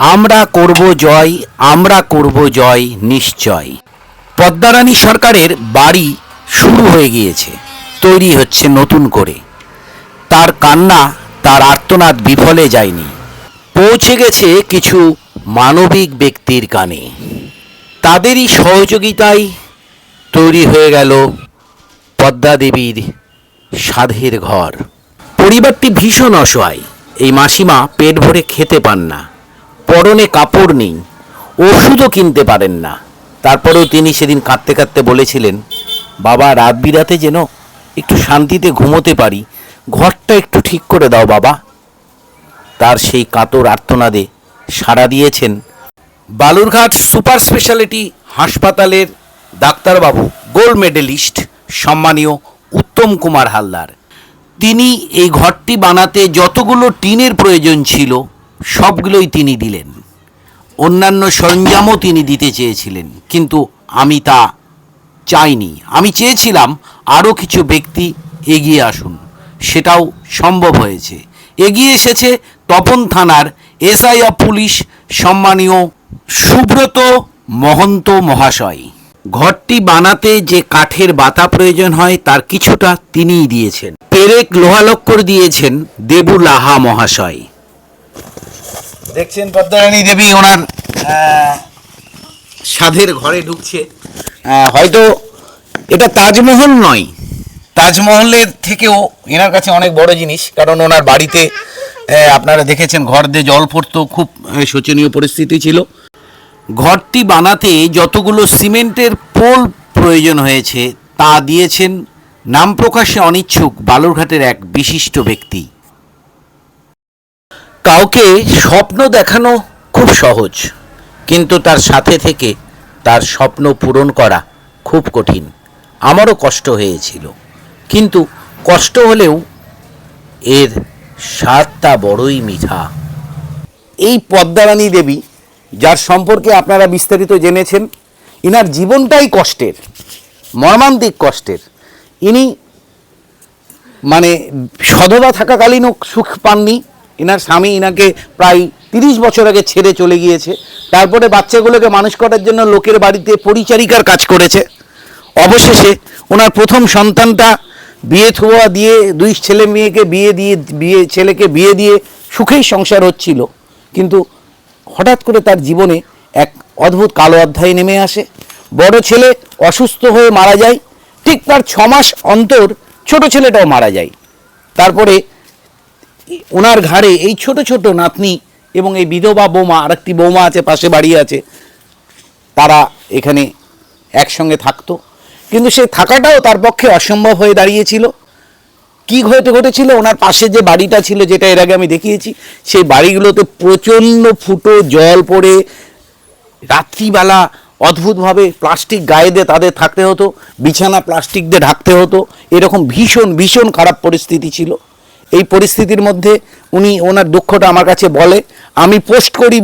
আমরা করব জয়, আমরা করব জয় নিশ্চয়। পদ্মারানী সরকারের বাড়ি শুরু হয়ে গিয়েছে, তৈরি হচ্ছে নতুন করে। তার কান্না, তার আর্তনাদ বিফলে যায়নি। পৌঁছে গেছে কিছু মানবিক ব্যক্তির কানে। তাদেরই সহযোগিতায় তৈরি হয়ে গেল পদ্মা দেবীর সাধের ঘর। পরিবারটি ভীষণ অসহায়। এই মাসিমা পেট ভরে খেতে পান না। পরনে কাপড় নেই, ওষুধও কিনতে পারেন না। তারপরেও তিনি সেদিন কাঁদতে কাঁদতে বলেছিলেন, বাবা, রাত বিরাতে যেন একটু শান্তিতে ঘুমোতে পারি, ঘরটা একটু ঠিক করে দাও বাবা। তার সেই কাতর আর্তনাদে সাড়া দিয়েছেন বালুরঘাট সুপার স্পেশালিটি হাসপাতালের ডাক্তারবাবু, গোল্ড মেডেলিস্ট, সম্মানীয় উত্তম কুমার হালদার। তিনি এই ঘরটি বানাতে যতগুলো টিনের প্রয়োজন ছিল সবগুলোই তিনি দিলেন। অন্যান্য সরঞ্জামও তিনি দিতে চেয়েছিলেন, কিন্তু আমি তা চাইনি। আমি চেয়েছিলাম আরও কিছু ব্যক্তি এগিয়ে আসুন। সেটাও সম্ভব হয়েছে। এগিয়ে এসেছে তপন থানার এসআই অফ পুলিশ সম্মানীয় সুব্রত মহন্ত মহাশয়। ঘরটি বানাতে যে কাঠের বাতা প্রয়োজন হয়, তার কিছুটা তিনিই দিয়েছেন। পেরেক লোহালক্কর দিয়েছেন দেবু লাহা মহাশয়। দেখছেন পদ্মারানী দেবী ওনার সাধের ঘরে ঢুকছে। হয়তো এটা তাজমহল নয়। তাজমহলের থেকেও এনার কাছে অনেক বড় জিনিস, কারণ ওনার বাড়িতে আপনারা দেখেছেন ঘর দিয়ে জল পড়তো, খুব শোচনীয় পরিস্থিতি ছিল। ঘরটি বানাতে যতগুলো সিমেন্টের পোল প্রয়োজন হয়েছে, তা দিয়েছেন নাম প্রকাশে অনিচ্ছুক বালুরঘাটের এক বিশিষ্ট ব্যক্তি। কাউকে স্বপ্ন দেখানো খুব সহজ, কিন্তু তার সাথে থেকে তার স্বপ্ন পূরণ করা খুব কঠিন। আমারও কষ্ট হয়েছিল। কিন্তু কষ্ট হলেও এর স্বাদটা বড়ই মিঠা। এই পদ্মারানী দেবী, যার সম্পর্কে আপনারা বিস্তারিত জেনেছেন, ইনার জীবনটাই কষ্টের, মর্মান্তিক কষ্টের। ইনি মানে সধবা থাকাকালীনও সুখ পাননি ইনার স্বামী ইনাকে প্রায় তিরিশ বছর আগে ছেড়ে চলে গিয়েছে। তারপরে বাচ্চাগুলোকে মানুষ করার জন্য লোকের বাড়িতে পরিচারিকার কাজ করেছে। অবশেষে ওনার প্রথম সন্তানটা বিয়ে থোয়া দিয়ে দুই ছেলে মেয়েকে বিয়ে দিয়ে, বিয়ে, ছেলেকে বিয়ে দিয়ে সুখেই সংসার হচ্ছিল। কিন্তু হঠাৎ করে তার জীবনে এক অদ্ভুত কালো অধ্যায় নেমে আসে। বড় ছেলে অসুস্থ হয়ে মারা যায়। ঠিক তার ছমাস অন্তর ছোট ছেলেটাও মারা যায়। তারপরে ওনার ঘাড়ে এই ছোট ছোট নাতনি এবং এই বিধবা বৌমা, আরেকটি বৌমা আছে, পাশে বাড়ি আছে, তারা এখানে একসঙ্গে থাকতো। কিন্তু সেই থাকাটাও তার পক্ষে অসম্ভব হয়ে দাঁড়িয়েছিল। কি ঘটে, ঘটেছিল? ওনার পাশে যে বাড়িটা ছিল, যেটা এর আগে আমি দেখিয়েছি, সেই বাড়িগুলোতে প্রচণ্ড ফুটো জল পড়ে, রাত্রিবেলা অদ্ভুতভাবে প্লাস্টিক গায়ে দিয়ে তাদের থাকতে হতো, বিছানা প্লাস্টিক দিয়ে ঢাকতে হতো, এরকম ভীষণ ভীষণ খারাপ পরিস্থিতি ছিল। এই পরিস্থিতির মধ্যে উনি ওনার দুঃখটা আমার কাছে বলে। আমি পোস্ট করি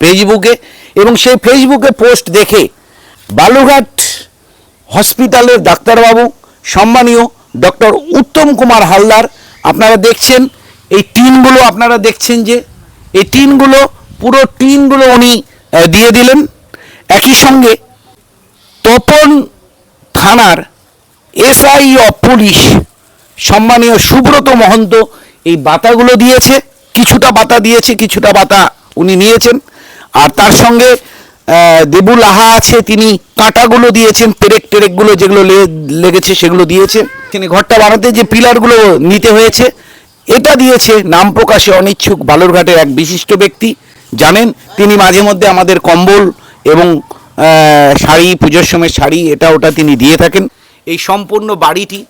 ফেসবুকে এবং সেই ফেসবুকে পোস্ট দেখে বালুরঘাট হসপিটালের ডাক্তারবাবু, সম্মানীয় ডক্টর উত্তম কুমার হালদার, আপনারা দেখছেন, এই টিনগুলো আপনারা দেখছেন যে, এই টিনগুলো, পুরো টিনগুলো উনি দিয়ে দিলেন। একই সঙ্গে তপন থানার এসআই অফ পুলিশ সম্মানীয় সুব্রত মহন্ত এই বাতাগুলো দিয়েছে, কিছুটা বাতা দিয়েছে, কিছুটা বাতা উনি নিয়েছেন। আর তার সঙ্গে দেবু লাহা আছে, তিনি কাঁটাগুলো দিয়েছেন, পেরেক টেরেকগুলো যেগুলো লেগেছে সেগুলো দিয়েছে তিনি ঘরটা বানাতে যে পিলারগুলো নিতে হয়েছে, এটা দিয়েছে নাম প্রকাশে অনিচ্ছুক বালুরঘাটের এক বিশিষ্ট ব্যক্তি। জানেন, তিনি মাঝে মধ্যে আমাদের কম্বল এবং শাড়ি, পুজোর সময় শাড়ি, এটা ওটা তিনি দিয়ে থাকেন। এই সম্পূর্ণ বাড়িটি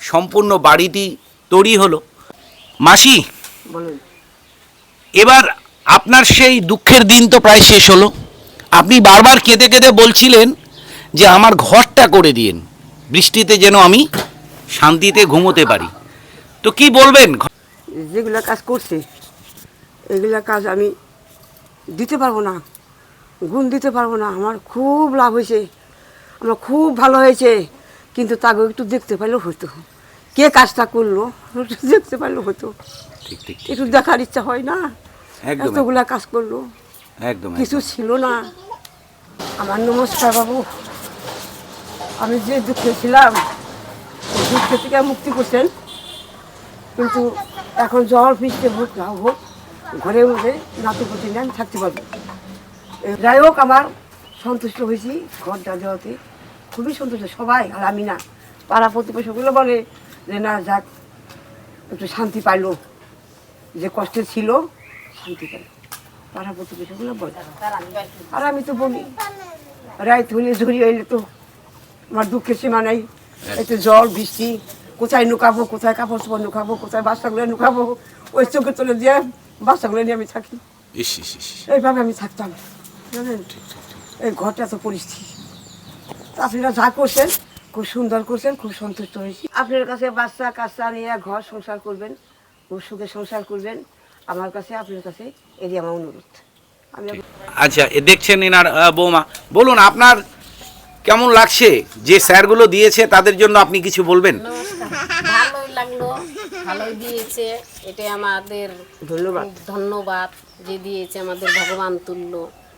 সম্পূর্ণ বাড়িটি তৈরি হলো। মাসি এবার আপনার সেই দুঃখের দিন তো প্রায় শেষ হলো। আপনি বারবার কেঁদে কেঁদে বলছিলেন যে আমার ঘরটা করে দিন। বৃষ্টিতে যেন আমি শান্তিতে ঘুমোতে পারি। তো কি বলবেন? যেগুলো কাজ করছে এগুলা কাজ আমি দিতে পারব না গুণ দিতে পারব না। আমার খুব লাভ হয়েছে আমার খুব ভালো হয়েছে। কিন্তু তাকে একটু দেখতে পারলেও হতো। কে কাজটা করল? একটু দেখতে পারলেও হতো। ঠিক ঠিক একটু দেখার ইচ্ছা হয় না? এতগুলা কাজ করল। একদম কিছু ছিল না। আমার নমস্কার বাবু। আমি যে দুঃখে ছিলাম দুঃখে থেকে মুক্তি করছেন কিন্তু এখন জল ফিসতে হোক না হোক ঘরে মধ্যে নিয়ে আমি থাকতে পারব। যাই হোক আমার সন্তুষ্ট হয়েছি ঘরটা দেওয়াতে। খুবই সন্তুষ্ট সবাই আর আমি না। পাড়া প্রতিবেশীগুলো বলে যে না যাক একটু শান্তি পাইলো। যে কষ্টে ছিল শান্তি পাইলো। পাড়া প্রতিবেশীগুলো বলে। আর আমি তো বলি রাইত হলে ঝুড়ি হইলে তো আমার দুঃখের সীমা নাই। একটু জল বৃষ্টি কোথায় নুকাবো কোথায় কাপড় চোপড় নুকাবো কোথায় বাচ্চাগুলো নুকাবো ওই চোখে তুলে দিয়ে বাচ্চাগুলো নিয়ে আমি থাকি। এইভাবে আমি থাকতাম। জানেন? এই ঘরটা তো পরিস্থিতি আপনারা যা করছেন খুব সুন্দর করছেন খুব সন্তুষ্ট হয়েছি। আপনার কাছে বাচ্চা কাচ্চা নিয়ে ঘর সংসার করবেন খুব সুখে সংসার করবেন। আমার কাছে আপনার কাছে এরই আমার অনুরোধ। আমি আচ্ছা এ দেখছেন এনার বৌমা। বলুন আপনার কেমন লাগছে? যে স্যারগুলো দিয়েছে তাদের জন্য আপনি কিছু বলবেন? ভালোই লাগল ভালোই দিয়েছে। এটাই আমাদের ধন্যবাদ। ধন্যবাদ যে দিয়েছে আমাদের ভগবান তুল্য।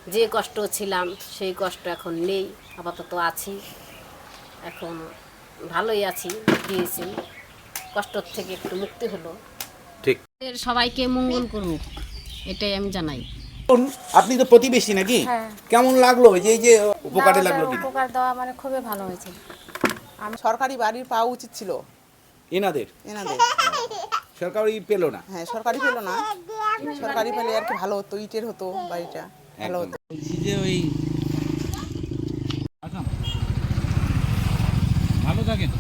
যে কষ্ট ছিলাম সেই কষ্ট এখন নেই আপাতত আছি। এখন ভালোই আছি দিয়েছেন কষ্টর থেকে একটু মুক্তি হলো। ঠিক। এর সবাইকে মঙ্গল করুক এটাই আমি জানাই। আপনি তো প্রতিবেশী নাকি? কেমন লাগল? যে এই যে উপকারে লাগল কি উপকার দেওয়া মানে খুবই ভালো হয়েছে। আমি সরকারি বাড়ির পাওয়া উচিত ছিল। এনাদের? এনাদের। সরকারি পেল না? হ্যাঁ সরকারি পেল না। সরকারি পেলে আর কি ভালো হতো ইটের হতো বাড়িটা। ভালো হতো। বলছি যে ওই ভালো থাকেন।